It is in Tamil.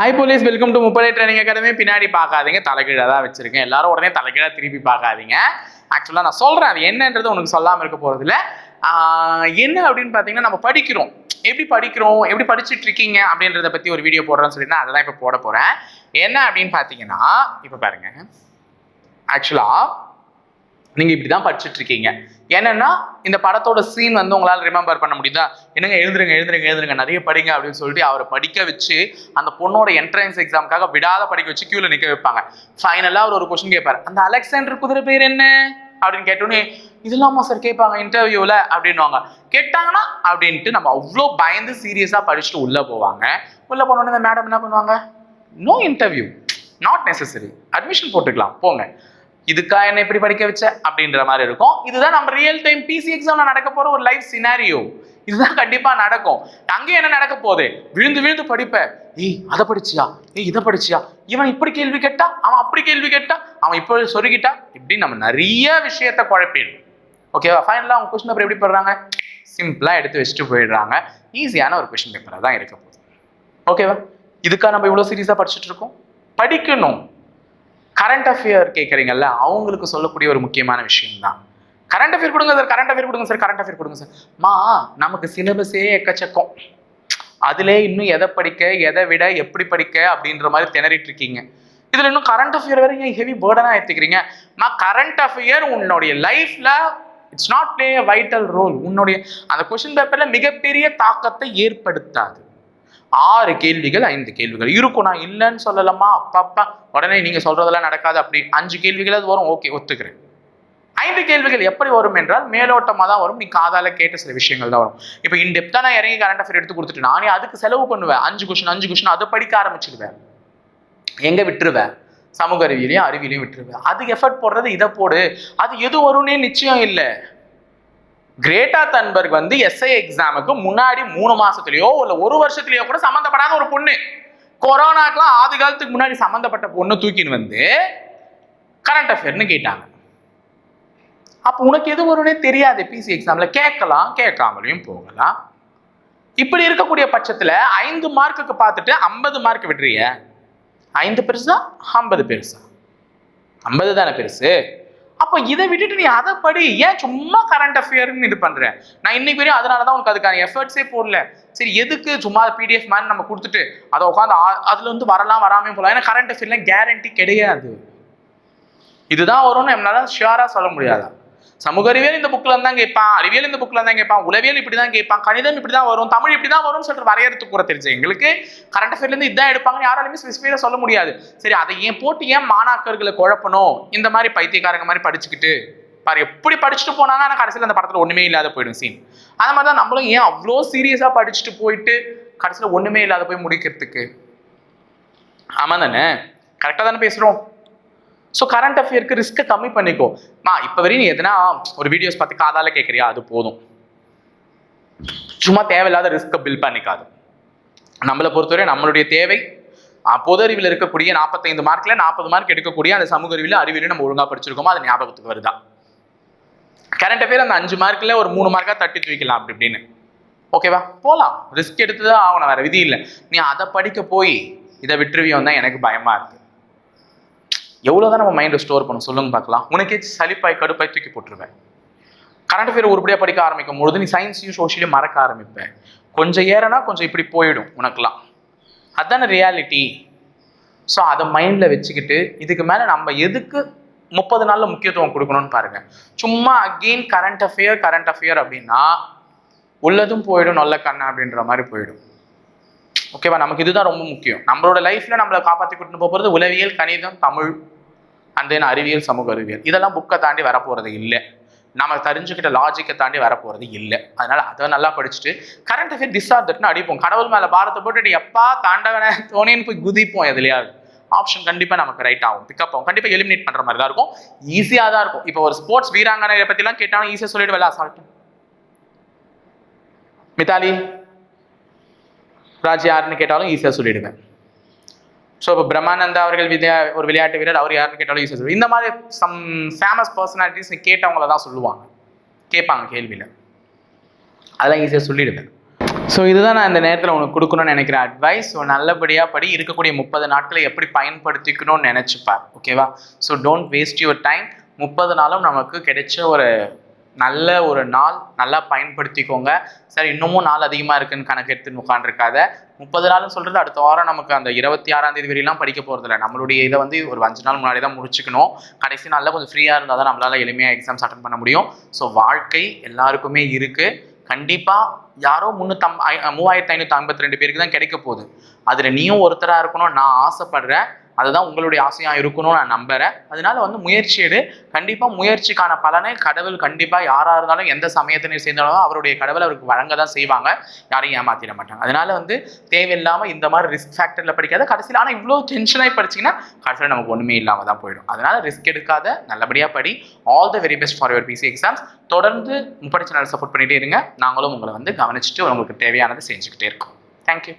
ஹாய் போலீஸ் வெல்கம் டு முப்படை ட்ரைனிங் அகாடமி பின்னாடி பார்க்காதீங்க. தலைகீழாக தான் வச்சிருக்கேன் எல்லாரும் உடனே தலைகீழாக திருப்பி பார்க்காதீங்க. ஆக்சுவலாக நான் சொல்கிறேன் அது என்னன்றது உனக்கு சொல்லாமல் இருக்க போகிறதில்ல என்ன அப்படின்னு பார்த்தீங்கன்னா நம்ம படிக்கிறோம். எப்படி படிக்கிறோம்? எப்படி படிச்சுட்டு இருக்கீங்க? அப்படின்றத பற்றி ஒரு வீடியோ போடுறேன்னு சொல்லி அதை தான் இப்போ போட போகிறேன் என்ன அப்படின்னு பார்த்தீங்கன்னா இப்போ பாருங்க. ஆக்சுவலாக நீங்கள் இப்படி தான் படிச்சுட்டு இருக்கீங்க என்னன்னா இந்த படத்தோட சீன் வந்து உங்களால் ரிமெம்பர் பண்ண முடியுதா? என்னங்க எழுதுருங்க எழுதுருங்க எழுதுருங்க நிறைய படிங்க அப்படின்னு சொல்லிட்டு அவரை படிக்க வச்சு அந்த பொண்ணோட என்ட்ரன்ஸ் எக்ஸாமுக்காக விடாத படிக்க வச்சு கியூல நிற்க வைப்பாங்க. ஃபைனலாக அவர் ஒரு கொஸ்டின் கேட்பார் அந்த அலெக்சாண்டர் குதிரை பேர் என்ன? அப்படின்னு கேட்டோன்னே இதெல்லாமா சார் கேட்பாங்க இன்டர்வியூவில் அப்படின்வாங்க கேட்டாங்கன்னா அப்படின்ட்டு நம்ம அவ்வளோ பயந்து சீரியஸாக படிச்சுட்டு உள்ளே போவாங்க. உள்ளே போனோடனே இந்த மேடம் என்ன பண்ணுவாங்க? No interview not necessary admission போட்டுக்கலாம் போங்க. இதுக்கா என்ன இப்படி படிக்க வச்ச? அப்படின்ற மாதிரி இருக்கும். இதுதான் நம்ம ரியல் டைம் பிசி எக்ஸாம்ல நடக்க போற ஒரு லைஃப் சினாரியோ இதுதான் கண்டிப்பா நடக்கும். அங்கே என்ன நடக்க போகுது? விழுந்து விழுந்து படிப்ப. ஏய் அதை படிச்சியா? ஏய் இதை படிச்சியா? இவன் இப்படி கேள்வி கேட்டா? அவன் அப்படி கேள்வி கேட்டா? அவன் இப்போ சொருகிட்டா இப்படி நம்ம நிறைய விஷயத்த குழப்பிடும். ஓகேவா ஃபைனலாக அவங்க கொஸ்டின் பேப்பர் எப்படி போடுறாங்க? சிம்பிளா எடுத்து வச்சுட்டு போயிடுறாங்க. ஈஸியான ஒரு கொஸ்டின் பேப்பராக தான் இருக்க போகுது. ஓகேவா இதுக்காக நம்ம இவ்வளோ சீரியஸாக படிச்சுட்டு இருக்கோம்? படிக்கணும். கரண்ட் அஃபேர் கேட்குறீங்கல்ல அவங்களுக்கு சொல்லக்கூடிய ஒரு முக்கியமான விஷயம் தான் கரண்ட் அஃபேர் கொடுங்க சார் கரண்ட் அஃபேர் கொடுங்க சார் கரண்ட் அஃபேர் கொடுங்க சார் மா நமக்கு சிலபஸே எக்கச்சக்கம். அதிலே இன்னும் எதை படிக்க எதை விட எப்படி படிக்க அப்படின்ற மாதிரி திணறிட்டு இருக்கீங்க. இதில் இன்னும் கரண்ட் அஃபேர் வேறு ஏன் ஹெவி பேர்டனாக எடுத்துக்கிறீங்க மா கரண்ட் அஃபேர் உன்னுடைய லைஃப்பில் it's not play a vital role உன்னுடைய அந்த கொஸ்டின் பேப்பரில் மிகப்பெரிய தாக்கத்தை ஏற்படுத்தாது. ஆறு கேள்விகள் ஐந்து கேள்விகள். இருக்கும் நான் இல்லைன்னு சொல்லலாமா அப்பப்பா. உடனே நீங்கள் சொல்றதெல்லாம் நடக்காது அப்படி. அஞ்சு கேள்விகள் அது வரும். ஓகே ஒத்துக்கிறேன். ஐந்து கேள்விகள் எப்படி வரும் என்றால் மேலோட்டமாக தான் வரும். நீ காதால கேட்ட சில விஷயங்கள் தான் வரும். இப்போ இன்டெப்தா நான் இறங்கி கரண்ட் அஃபேர் எடுத்து கொடுத்துட்டு நானே அதுக்கு செலவு பண்ணுவேன். அஞ்சு கொஷின் அஞ்சு கொஷின் அதை படிக்க ஆரம்பிச்சிடுவேன் எங்கே விட்டுருவேன்? சமூக அறிவியலையும் அறிவியலையும் விட்டுருவேன். அதுக்கு எஃபர்ட் போடுறது இதை போடு. அது எது வரும்னே நிச்சயம் இல்லை. கிரேட்டா தன்பர்க் வந்து எஸ்ஐ எக்ஸாமுக்கு முன்னாடி மூணு மாசத்துலயோ இல்ல ஒரு வருஷத்துலயோ கூட சம்மந்தப்படாத ஒரு பொண்ணு. கொரோனாக்கெல்லாம் ஆதி காலத்துக்கு முன்னாடி சம்மந்தப்பட்ட பொண்ணு தூக்கின்னு வந்து கரண்ட் அஃபேர்னு கேட்டாங்க. அப்போ உனக்கு எது வரும்னே தெரியாது பிசி எக்ஸாம்ல கேட்கலாம் கேட்காமலையும் போகலாம். இப்படி இருக்கக்கூடிய பட்சத்தில் ஐந்து மார்க்குக்கு பார்த்துட்டு ஐம்பது மார்க் விடுறிய ஐந்து பெருசா? ஐம்பது பெருசா? ஐம்பது தானே பெருசு? அப்போ இதை விட்டுட்டு நீ அதை படி. ஏன் சும்மா கரண்ட் அஃபேர்னு இது பண்ற? நான் இன்னைக்கு வரையும் அதனால தான் உனக்கு அதுக்கான எஃபர்ட்ஸே போடல. சரி எதுக்கு சும்மா பிடிஎஃப் மாதிரி நம்ம கொடுத்துட்டு அதை உட்காந்து அதுல இருந்து வரலாம் வராமே போகலாம் ஏன்னா கரண்ட் அஃபேர்லாம் கேரண்டி கிடையாது. இதுதான் வரும்னு என்னால் ஷியரா சொல்ல முடியாதா? சமூக அறிவியல் இந்த புக்ல தான் கேட்பான் அறிவியல் இந்த புக்ல தான் கேட்பான் உளவியல் இப்படி தான் கேட்பான் கணிதம் இப்படி தான் வரும் தமிழ் இப்படி தான் வரும்னு சொல்லிட்டு வரையறுத்து கூட தெரிஞ்சு. எங்களுக்கு கரண்ட் அஃபேர்ல இருந்து இதான் எடுப்பாங்கன்னு யாராலுமே ஸ்பெசிஃபைடா சொல்ல முடியாது. சரி அதை ஏன் போட்டு ஏன் மாணாக்கர்களை குழப்பணும்? இந்த மாதிரி பைத்தியக்காரங்க மாதிரி படிச்சுக்கிட்டு பாரு எப்படி படிச்சுட்டு போனாங்க ஆனால் கடைசியில் அந்த படத்துல ஒண்ணுமே இல்லாத போயிடும் சீன் அந்த மாதிரி தான் நம்மளும் ஏன் அவ்வளோ சீரியஸா படிச்சுட்டு போயிட்டு கடைசியில் ஒண்ணுமே இல்லாத போய் முடிக்கிறதுக்கு? ஆமா தானே? கரெக்டாக தானே பேசுறோம்? ஸோ கரண்ட் அஃபேருக்கு ரிஸ்க்கை கம்மி பண்ணிக்கோ. மா இப்போ வரையும் நீ எதுனா ஒரு வீடியோஸ் பார்த்து காதால் கேட்குறியா அது போதும். சும்மா தேவையில்லாத ரிஸ்க்கை பில் பண்ணிக்காது. நம்மளை பொறுத்தவரை நம்மளுடைய தேவை பொது அறிவில் இருக்கக்கூடிய நாற்பத்தைந்து மார்க்கில் நாற்பது மார்க் எடுக்கக்கூடிய அந்த சமூக அறிவியல் நம்ம ஒழுங்காக படிச்சிருக்கோமோ அது ஞாபகத்துக்கு வருதா? கரண்ட் அஃபேர் அந்த அஞ்சு மார்க்கில் ஒரு மூணு மார்க்காக தட்டி தூக்கலாம் அப்படி இப்படின்னு. ஓகேவா போகலாம் ரிஸ்க் எடுத்து தான் ஆகணும். வேறு விதி இல்லை. நீ அதை படிக்க போய் இதை விட்டுருவியோம் தான் எனக்கு பயமாக இருக்குது எவ்வளோதான் நம்ம மைண்டை ஸ்டோர் பண்ண சொல்லுங்க பார்க்கலாம். உனக்கே சளிப்பாய் கடுப்பாய் தூக்கி போட்டுருவேன். கரண்ட் அஃபேர் உருப்படியாக படிக்க ஆரம்பிக்கும் பொழுது நீ சயின்ஸையும் சோஷியலையும் மறக்க ஆரம்பிப்பேன் கொஞ்சம் ஏறனா கொஞ்சம் இப்படி போயிடும் உனக்குலாம் அதான ரியாலிட்டி ஸோ அதை மைண்டில் வச்சுக்கிட்டு இதுக்கு மேலே நம்ம எதுக்கு முப்பது நாளில் முக்கியத்துவம் கொடுக்கணும்னு பாருங்க. சும்மா again current affair current affair அப்படின்னா உள்ளதும் போயிடும் நல்ல கண்ணு அப்படின்ற மாதிரி போயிடும். ஓகேவா நமக்கு இதுதான் ரொம்ப முக்கியம். நம்மளோட லைஃப்ல நம்மளை காப்பாற்றி கூட்டிட்டு போகிறது உளவியல் கணிதம் தமிழ் அண்ட் தென் அறிவியல் சமூக அறிவியல். இதெல்லாம் புக்கை தாண்டி வரப்போறது இல்லை. நம்ம தெரிஞ்சுக்கிட்ட லாஜிக்கை தாண்டி வரப்போறது இல்லை. அதனால அதை நல்லா படிச்சுட்டு கரண்ட் அஃபேர் டிஸ்ஆர்டர்னு அடிப்போம். கடவுள் மேல பாரத்தை போட்டுட்டு எப்பா தாண்டவன தோணின்னு போய் குதிப்போம் எதுலையாவது. ஆப்ஷன் கண்டிப்பாக நமக்கு ரைட் ஆகும். பிக்கப் ஆகும். கண்டிப்பாக எலிமினேட் பண்ற மாதிரி தான் இருக்கும் ஈஸியாக தான் இருக்கும். இப்போ ஒரு ஸ்போர்ட்ஸ் வீராங்கனை பத்திலாம் கேட்டாலும் ஈஸியா சொல்லிடுவேல அசால்ட்டு மித்தாலி ராஜ் யாருன்னு கேட்டாலும் ஈஸியாக சொல்லிடுவேன். ஸோ இப்போ பிரம்மானந்தா அவர்கள் விளையா ஒரு விளையாட்டு வீரர் அவர் யாருன்னு கேட்டாலும் ஈஸியாக இந்த மாதிரி சம் ஃபேமஸ் பர்சனாலிட்டிஸ் கேட்டவங்கள தான் சொல்லுவாங்க. கேட்பாங்க கேள்வியில். அதெல்லாம் ஈஸியாக சொல்லிடுவேன் ஸோ இதுதான் நான் இந்த நேரத்தில் உனக்கு கொடுக்கணும்னு நினைக்கிற அட்வைஸ் ஸோ நல்லபடியாக படி இருக்கக்கூடிய முப்பது நாட்களை எப்படி பயன்படுத்திக்கணும்னு நினச்சிப்பார். ஓகேவா so don't waste your time முப்பது நாளும் நமக்கு கிடைச்ச ஒரு நல்ல ஒரு நாள் நல்லா பயன்படுத்திக்கோங்க. சார் இன்னமும் நாள் அதிகமாக இருக்குன்னு கணக்கு எடுத்துன்னு உட்காந்துருக்காத முப்பது நாள்னு சொல்கிறது அடுத்த வாரம் நமக்கு அந்த இருபத்தி ஆறாம் தேதி வரையெல்லாம் படிக்க போகிறதில்ல நம்மளுடைய இதை வந்து ஒரு அஞ்சு நாள் முன்னாடி தான் முடிச்சுக்கணும். கடைசி நாளில் கொஞ்சம் ஃப்ரீயாக இருந்தால் தான் நம்மளால் எளிமையாக எக்ஸாம்ஸ் அட்டன் பண்ண முடியும். ஸோ வாழ்க்கை எல்லாருக்குமே இருக்குது கண்டிப்பாக யாரோ முந்நூற்றம் மூவாயிரத்தி ஐநூற்றி ஐம்பத்தி ரெண்டு பேருக்கு தான் கிடைக்க போகுது. அதில் நீயும் ஒருத்தராக இருக்கணும். நான் ஆசைப்படுறேன். அதுதான் உங்களுடைய ஆசையாக இருக்கணும்னு நான் நம்புறேன். அதனால வந்து முயற்சி எடு. கண்டிப்பாக முயற்சிக்கான பலனை கடவுள் கண்டிப்பாக யாராக இருந்தாலும் எந்த சமயத்தினர் சேர்ந்தாலும் அவருடைய கடவுள் அவருக்கு வழங்க தான் செய்வாங்க. யாரையும் ஏமாத்திட மாட்டாங்க. அதனால வந்து தேவையில்லாமல் இந்த மாதிரி ரிஸ்க் ஃபேக்டரில் படிக்காத. கடைசியில் ஆனால் இவ்வளோ டென்ஷனாகி படிச்சிங்கன்னா கடைசியில் நமக்கு ஒன்றுமே இல்லாமல் தான் போயிடும். அதனால ரிஸ்க் எடுக்காத. நல்லபடியாக படி. All the very best for your PC exams தொடர்ந்து முப்படை சேனல் சப்போர்ட் பண்ணிகிட்டே இருங்க. நாங்களும் உங்களை வந்து கவனிச்சுட்டு உங்களுக்கு தேவையானதை செஞ்சுக்கிட்டே இருக்கோம். தேங்க்யூ